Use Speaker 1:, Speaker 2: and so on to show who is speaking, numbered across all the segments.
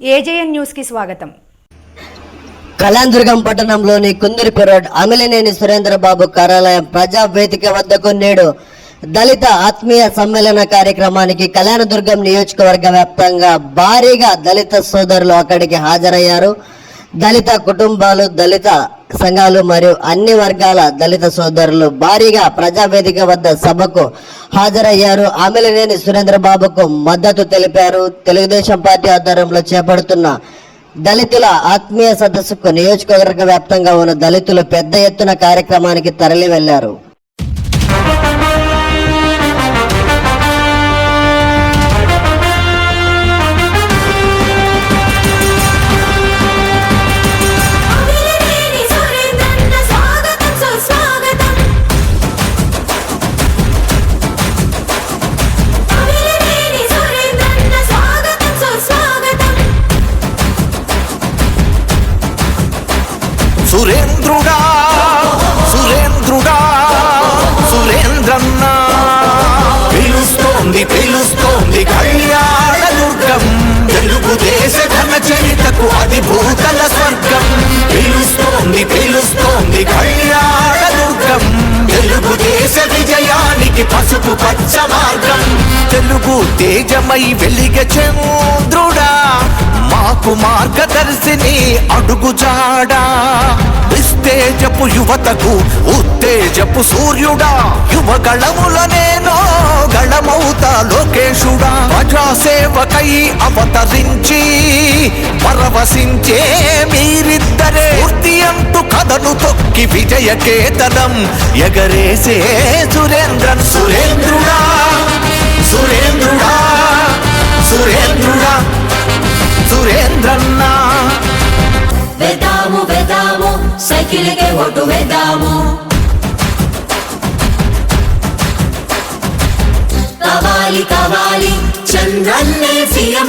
Speaker 1: AJN న్యూస్కి స్వాగతం.
Speaker 2: కళ్యాణదుర్గం పట్టణంలోని కుందురిపి రోడ్ అమిలినేని సురేంద్రబాబు కార్యాలయం ప్రజా వేదిక వద్దకు నేడు దళిత ఆత్మీయ సమ్మేళన కార్యక్రమానికి కళ్యాణదుర్గం నియోజకవర్గ వ్యాప్తంగా భారీగా దళిత సోదరులు అక్కడికి హాజరయ్యారు. దళిత కుటుంబాలు దళిత సంఘాలు మరియు అన్ని వర్గాల దళిత సోదరులు భారీగా ప్రజావేదిక వద్ద సభకు హాజరయ్యారు. ఆమెలనేని సురేంద్రబాబుకు మద్దతు తెలిపారు. తెలుగుదేశం పార్టీ ఆధ్వర్యంలో చేపడుతున్న దళితుల ఆత్మీయ సదస్సుకు నియోజకవర్గ వ్యాప్తంగా ఉన్న దళితులు పెద్ద ఎత్తున కార్యక్రమానికి తరలి
Speaker 3: వెళ్ళారు పిలుస్తోంది పిలుస్తోంది కళ్యాణ దుర్గం. తెలుగుదేశ ఘన చరితకు అది భూతల స్వర్గం. పిలుస్తోంది పిలుస్తోంది కళ్యాణ దుర్గం. తెలుగుదేశ విజయానికి పసుపు పచ్చ మార్గం తెలుగు తేజమై వెలిగ చంద్రుడా. మాకు మార్గదర్శిని అడుగుజాడా విస్తేజపు యువతకు ఉత్తేజపు సూర్యుడా. యువగళముల నేను లోకేశుడా ప్రజాసేవకై అవతరించి పరవశించే మీరిద్దరే. పూర్తి అంటూ కథను తొక్కి విజయ కేతనం ఎగరేసే సురేంద్రన్. సురేంద్రుడా సురేంద్రుడా సురేంద్రుడా సురేంద్రన్నా.
Speaker 4: వెదాము వెదాము సైకిల్కే ఓటు వెదాము. నన్నే సీఎం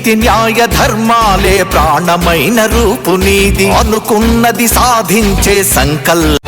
Speaker 3: నీతి న్యాయ ధర్మాలే ప్రాణమైన రూపు నీది. అనుకున్నది సాధించే సంకల్ప